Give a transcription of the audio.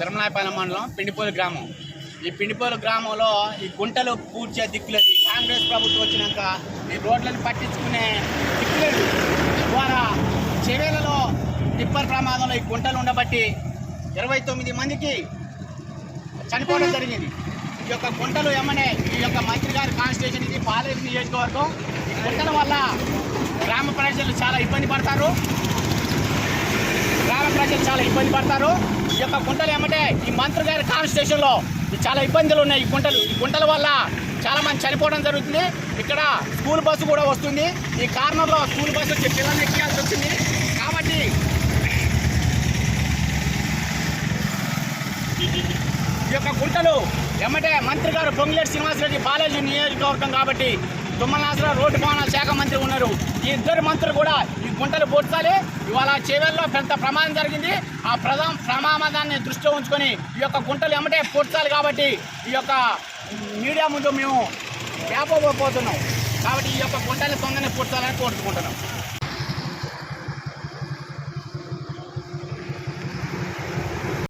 రాజాపాలెం మండలం పిండిపోలు గ్రామం. ఈ పిండిపోలు గ్రామంలో ఈ గుంటలు పూడ్చే దిక్కులేదు కాంగ్రెస్ ప్రభుత్వం వచ్చినాక ఈ రోడ్లను పట్టించుకునే దిక్కులేదు ద్వారా చెవేలలో టిప్పర్ ప్రమాదంలో ఈ గుంటలు ఉండబట్టి ఇరవై తొమ్మిది మందికి చనిపోవడం జరిగింది. ఈ యొక్క గుంటలు ఏమనే ఈ యొక్క మంత్రి గారి కాన్స్టిట్యూషన్ ఇది పాలేరు నియోజకవర్గం. ఈ గుంటల వల్ల గ్రామ ప్రజలు చాలా ఇబ్బంది పడతారు. గ్రామ ప్రజలు చాలా ఇబ్బంది పడతారు. ఈ యొక్క గుంటలు ఏమంటే ఈ మంత్రి గారి కాన్స్టిట్యూషన్లో చాలా ఇబ్బందులు ఉన్నాయి ఈ గుంటలు. ఈ గుంటల వల్ల చాలా మంది చనిపోవడం జరుగుతుంది. ఇక్కడ స్కూల్ బస్సు కూడా వస్తుంది. ఈ కార్నర్లో స్కూల్ బస్సు వచ్చి పిల్లల్ని ఎక్కాల్సి వచ్చింది. కాబట్టి ఈ యొక్క గుంటలు ఎమ్మటే మంత్రి గారు పొంగిలేటి శ్రీనివాసరెడ్డి బాలాజీ నియోజకవర్గం కాబట్టి తుమ్మనాసరావు రోడ్డు భవనాల శాఖ మంత్రి ఉన్నారు. ఈ ఇద్దరు మంత్రులు కూడా ఈ గుంటలు పూడ్చాలి. ఇవాళ చేవెల్లో పెద్ద ప్రమాదం జరిగింది. ఆ ప్రధా ప్రమాదాన్ని దృష్టిలో ఉంచుకొని ఈ యొక్క గుంటలు ఎమ్మటే పూడ్చాలి కాబట్టి ఈ యొక్క మీడియా ముందు మేము వేపబోతున్నాం కాబట్టి ఈ యొక్క గుంటలు తొందరనే పూడ్చాలని కోరుకుంటున్నాం.